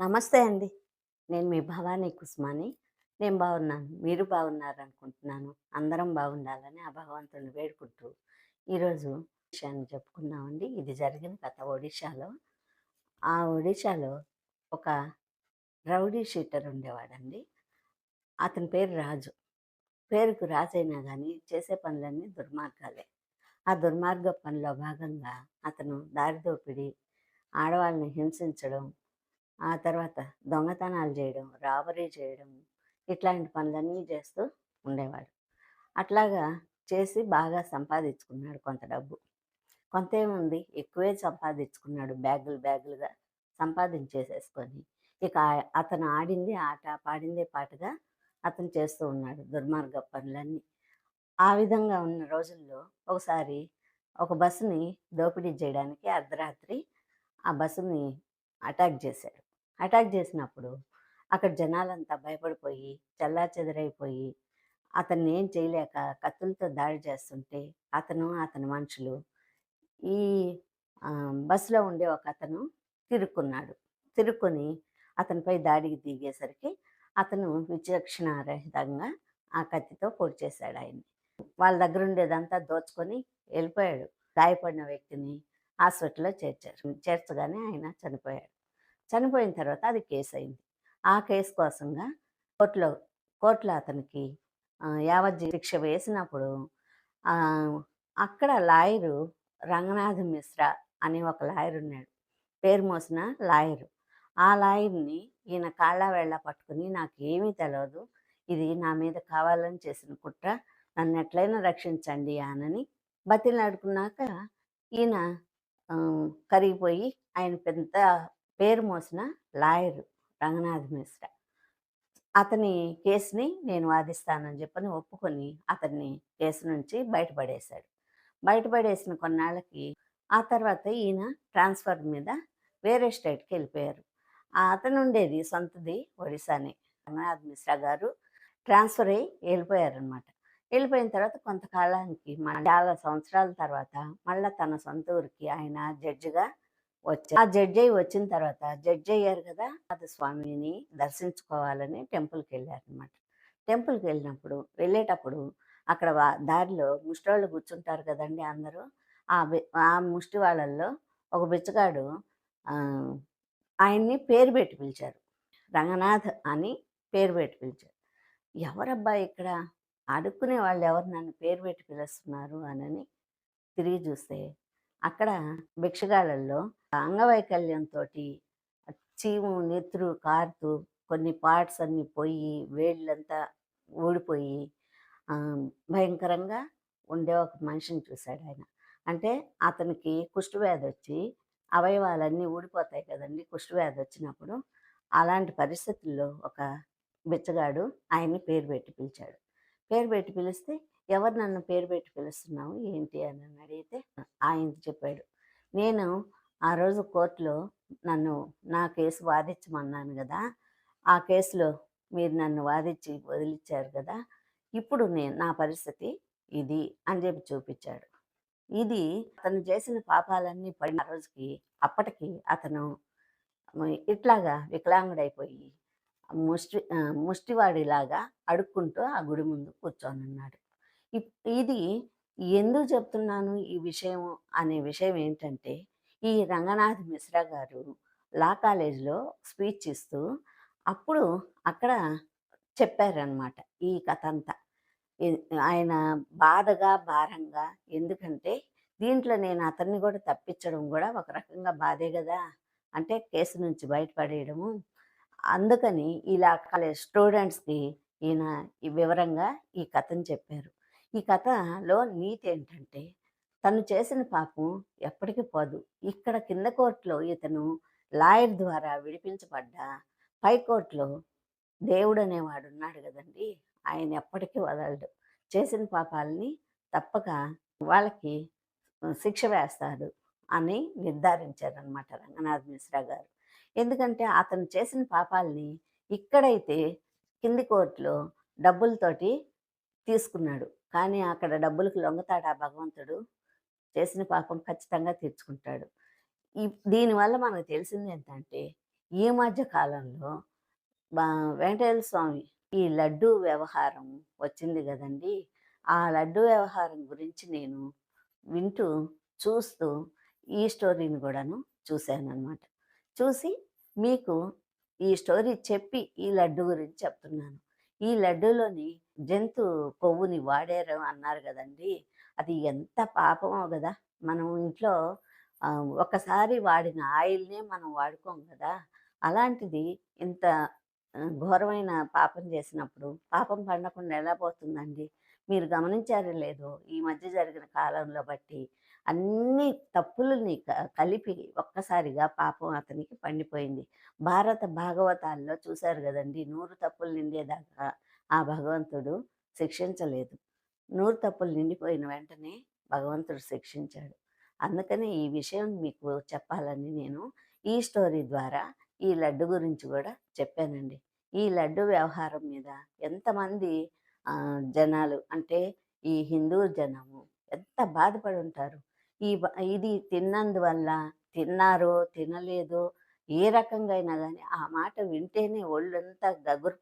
నమస్తే అండి. నేను మీ భవానీ కుస్మాని. నేను బాగున్నాను. మీరు బాగున్నారనుకుంటున్నాను. అందరం బాగుండాలని ఆ భగవంతుని వేడుకుంటూ, ఈరోజు విషయాన్ని చెప్పుకున్నామండి ఇది జరిగిన కథ ఒడిశాలో. ఆ ఒడిశాలో ఒక రౌడీ షీటర్ ఉండేవాడండి. అతని పేరు రాజు. పేరుకు రాజైనా కానీ చేసే పనులన్నీ దుర్మార్గాలే. ఆ దుర్మార్గ పనిలో భాగంగా అతను దారిదోపిడీ ఆడవాళ్ళని హింసించడం, ఆ తర్వాత దొంగతనాలు చేయడం, రాబరీ చేయడం ఇట్లాంటి పనులన్నీ చేస్తూ ఉండేవాడు. అట్లాగా చేసి బాగా సంపాదించుకున్నాడు కొంత డబ్బు. కొంతేముంది ఎక్కువే సంపాదించుకున్నాడు బ్యాగులు బ్యాగులుగా సంపాదించేసేసుకొని, ఇక అతను ఆడింది ఆట, పాడిందే పాటగా అతను చేస్తూ ఉన్నాడు దుర్మార్గ పనులన్నీ. ఆ విధంగా ఉన్న రోజుల్లో ఒకసారి ఒక బస్సుని దోపిడీ చేయడానికి అర్ధరాత్రి ఆ బస్సుని అటాక్ చేశాడు. అటాక్ చేసినప్పుడు అక్కడ జనాలంతా భయపడిపోయి చెల్లాచెదరైపోయి అతన్ని ఏం చేయలేక కత్తులతో దాడి చేస్తుంటే అతను అతని మనుషులు ఈ బస్సులో ఉండే ఒక అతను తిరుక్కున్నాడు. తిరుక్కొని అతనిపై దాడికి దిగేసరికి అతను విచక్షణారహితంగా ఆ కత్తితో పొడి చేశాడు ఆయన్ని. వాళ్ళ దగ్గర ఉండేదంతా దోచుకొని వెళ్ళిపోయాడు. గాయపడిన వ్యక్తిని హాస్పిటల్లో చేర్చారు. చేర్చగానే ఆయన చనిపోయాడు. చనిపోయిన తర్వాత అది కేసు అయింది ఆ కేసు కోసంగా కోర్టులో కోర్టులో అతనికి ఆ, శిక్ష వేసినప్పుడు అక్కడ లాయరు రంగనాథ్ మిశ్రా అనే ఒక లాయర్ ఉన్నాడు. పేరు మోసిన లాయరు. ఆ లాయర్ని ఈయన కాళ్ళ వేళ్ళ పట్టుకుని నాకు ఏమీ తెలియదు ఇది నా మీద కావాలని చేసిన కుట్ర నన్ను ఎట్లయినా రక్షించండి అనని బతిలాడుకున్నాక ఈయన కరిగిపోయి ఆయన పెద్ద పేరు మోసిన లాయరు రంగనాథ్ మిశ్రా. అతని కేసుని నేను వాదిస్తానని చెప్పని ఒప్పుకొని అతన్ని కేసు నుంచి బయటపడేశాడు. బయటపడేసిన కొన్నాళ్ళకి ఆ తర్వాత ఈయన ట్రాన్స్ఫర్ మీద వేరే స్టేట్కి వెళ్ళిపోయారు. ఆ అతను ఉండేది సొంతది ఒడిశానే. రంగనాథ్ మిశ్రా గారు ట్రాన్స్ఫర్ అయ్యి వెళ్ళిపోయారనమాట వెళ్ళిపోయిన తర్వాత కొంతకాలానికి మన చాలా సంవత్సరాల తర్వాత మళ్ళీ తన సొంత ఊరికి ఆయన జడ్జిగా వచ్చారు ఆ జడ్జి వచ్చిన తర్వాత జడ్జి అయ్యారు కదా అది స్వామిని దర్శించుకోవాలని టెంపుల్కి వెళ్ళారనమాట టెంపుల్కి వెళ్ళినప్పుడు వెళ్ళేటప్పుడు అక్కడ వా- దారిలో ముష్టివాళ్ళు కూర్చుంటారు కదండి అందరూ ఆ ఆ ముష్టి వాళ్ళల్లో ఒక బిచ్చగాడు ఆయన్ని పేరు పెట్టి పిలిచారు. రంగనాథ్ అని పేరు పెట్టి పిలిచారు. ఎవరబ్బా ఇక్కడ? అడుక్కునే వాళ్ళు ఎవరు నన్ను పేరు పెట్టి పిలుస్తున్నారు? అనని తిరిగి చూస్తే అక్కడ భిక్షగాళ్ళల్లో అంగవైకల్యంతో చీము నెత్తురు కారుతూ కొన్ని పార్ట్స్ అన్ని పోయి వేళ్ళంతా ఊడిపోయి భయంకరంగా ఉండే ఒక మనిషిని చూశాడు ఆయన. అంటే అతనికి కుష్ఠవ్యాధి వచ్చి అవయవాలన్నీ ఊడిపోతాయి కదండి కుష్ఠవ్యాధి వచ్చినప్పుడు అలాంటి పరిస్థితుల్లో ఒక బిచ్చగాడు ఆయన్ని పేరు పెట్టి పిలిచాడు. పేరు పెట్టి పిలిస్తే ఎవరు నన్ను పేరు పెట్టి పిలుస్తున్నావు? ఏంటి? అని అడిగితే ఆయన చెప్పాడు నేను ఆ రోజు కోర్టులో నన్ను నా కేసు వాదించమన్నాను కదా ఆ కేసులో మీరు నన్ను వాదించి వదిలిచ్చారు కదా ఇప్పుడు నేను నా పరిస్థితి ఇది అని చెప్పి చూపించాడు. ఇది అతను చేసిన పాపాలన్నీ పడిన రోజుకి అప్పటికి అతను ఇట్లాగా వికలాంగుడైపోయి ముష్టి ముష్టివాడిలాగా అడుక్కుంటూ ఆ గుడి ముందు కూర్చోనున్నాడు. ఇప్- ఇది ఎందుకు చెప్తున్నాను ఈ విషయం అనే విషయం ఏంటంటే ఈ రంగనాథ్ మిశ్రా గారు లా కాలేజ్లో స్పీచ్ ఇస్తూ అప్పుడు అక్కడ చెప్పారనమాట ఈ కథ అంతా ఆయన బాధగా భారంగా ఎందుకంటే దీంట్లో నేను అతన్ని కూడా తప్పించడం కూడా ఒక రకంగా బాధే కదా అంటే కేసు నుంచి బయటపడేయడము. అందుకని ఇలా కాలేజ్ స్టూడెంట్స్కి ఈయన ఈ వివరంగా ఈ కథను చెప్పారు. ఈ కథలో నీతి ఏంటంటే తను చేసిన పాపం ఎప్పటికీ పోదు. ఇక్కడ కింద కోర్టులో ఇతను లాయర్ ద్వారా విడిపించబడ్డా పై కోర్టులో దేవుడు అనేవాడు ఉన్నాడు కదండి. ఆయన ఎప్పటికీ వదలడు. చేసిన పాపాలని తప్పక వాళ్ళకి శిక్ష వేస్తాడు అని నిర్ధారించారనమాట రంగనాథ్ మిశ్రా గారు. ఎందుకంటే అతను చేసిన పాపాలని ఇక్కడైతే కింది కోర్టులో డబ్బులతోటి తీసుకున్నాడు. కానీ అక్కడ డబ్బులకు లొంగతాడు ఆ భగవంతుడు? చేసిన పాపం ఖచ్చితంగా తీర్చుకుంటాడు ఈ దీనివల్ల మనకు తెలిసింది ఏంటంటే ఈ మధ్య కాలంలో బా వెంకటేశ్వర స్వామి ఈ లడ్డు వ్యవహారం వచ్చింది కదండీ! ఆ లడ్డు వ్యవహారం గురించి నేను వింటూ, చూస్తూ ఈ స్టోరీని గూడాను చూశాననమాట. చూసి మీకు ఈ స్టోరీ చెప్పి ఈ లడ్డు గురించి చెప్తున్నాను. ఈ లడ్డూలోని జంతు కొవ్వుని వాడారు అన్నారు కదండి అది ఎంత పాపమో కదా మనం ఇంట్లో ఒకసారి వాడిన ఆయిల్‌నే మనం వాడుకోం కదా అలాంటిది ఇంత ఘోరమైన పాపం చేసినప్పుడు, పాపం పండకుండా ఎలా పోతుందండి? మీరు గమనించారో లేదో ఈ మధ్య జరిగిన కాలంలో బట్టి అన్ని తప్పులని క కలిపి ఒక్కసారిగా పాపం అతనికి పండిపోయింది. భారత భాగవతాల్లో చూశారు కదండి నూరు తప్పులు నిండేదాకా ఆ భగవంతుడు శిక్షించలేదు. నూరు తప్పులు నిండిపోయిన వెంటనే భగవంతుడు శిక్షించాడు. అందుకనే ఈ విషయం మీకు చెప్పాలని నేను ఈ స్టోరీ ద్వారా ఈ లడ్డు గురించి కూడా చెప్పానండి. ఈ లడ్డు వ్యవహారం మీద ఎంతమంది జనాలు అంటే ఈ హిందూ జనము ఎంత బాధపడి ఉంటారు. ఈ ఇది తిన్నందువల్ల తిన్నారో, తినలేదో ఏ రకంగా అయినా కానీ ఆ మాట వింటేనే ఒళ్ళంతా గగురు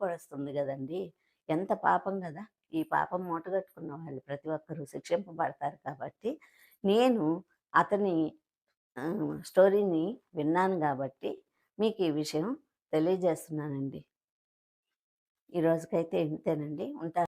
కదండీ ఎంత పాపం కదా ఈ పాపం మూటగట్టుకున్న వాళ్ళు ప్రతి ఒక్కరూ శిక్షింపబడతారు కాబట్టి, నేను అతని స్టోరీని విన్నాను కాబట్టి మీకు ఈ విషయం తెలియజేస్తున్నానండి. ఈ రోజుకైతే ఇంతేనండి. ఉంటాను